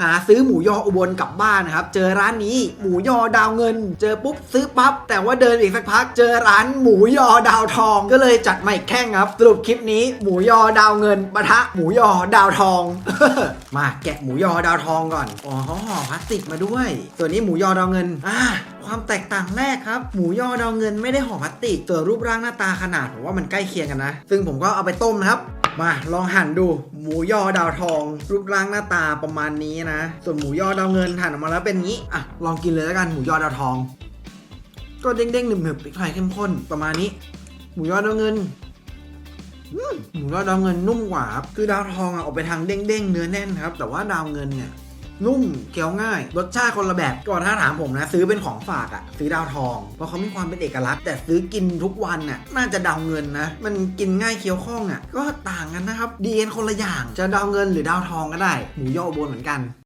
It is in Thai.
หาซื้อหมูยออุบลกลับบ้านนะครับ เจอร้านนี้หมูยอดาวเงิน เจอปุ๊บซื้อปั๊บแต่ว่าเดินอีกสักพัก เจอร้านหมูยอดาวทอง ก็เลยจัดมาอีกแข่งครับ สรุปคลิปนี้ หมูยอดาวเงินปะทะหมูยอดาวทอง มาแกะหมูยอดาวทองก่อนอ๋อเขาห่อพลาสติกมาด้วย ส่วนนี้หมูยอดาวเงินอ่าความแตกต่างแรกครับ หมูยอดาวเงินไม่ได้ห่อพลาสติกตัวรูปร่างหน้าตาขนาดผมว่ามันใกล้เคียงกันนะ ซึ่งผมก็เอาไปต้มนะครับ มาลองหั่นดู หมูยอดาวทอง รูปร่างหน้าตาประมาณนี้นะ ส่วนหมูยอดาวเงินหั่นออกมาแล้วเป็นงี้อะลองกินเลยแล้วกันหมูยอดาวทอง ก็เด้งๆหนึบๆพริกไทยเข้มข้นประมาณนี้ หมูยอดาวเงินหมูยอดาวเงินนุ่มกว่าครับคือดาวทองอะออกไปทางเด้งๆเนื้อแน่นครับ แต่ว่าดาวเงินเนี่ย นุ่มเคี้ยวง่าย รสชาติคนละแบบก่อนถ้าถามผมนะ ซื้อเป็นของฝากอะซื้อดาวทอง เพราะเขามีความเป็นเอกลักษณ์ แต่ซื้อกินทุกวันน่ะน่าจะดาวเงินนะ มันกินง่ายเคี้ยวคล่องอะก็ต่างกันนะครับดีเอ็นคนละอย่างจะดาวเงินหรือดาวทองก็ได้หมูย่ออุบนเหมือนกัน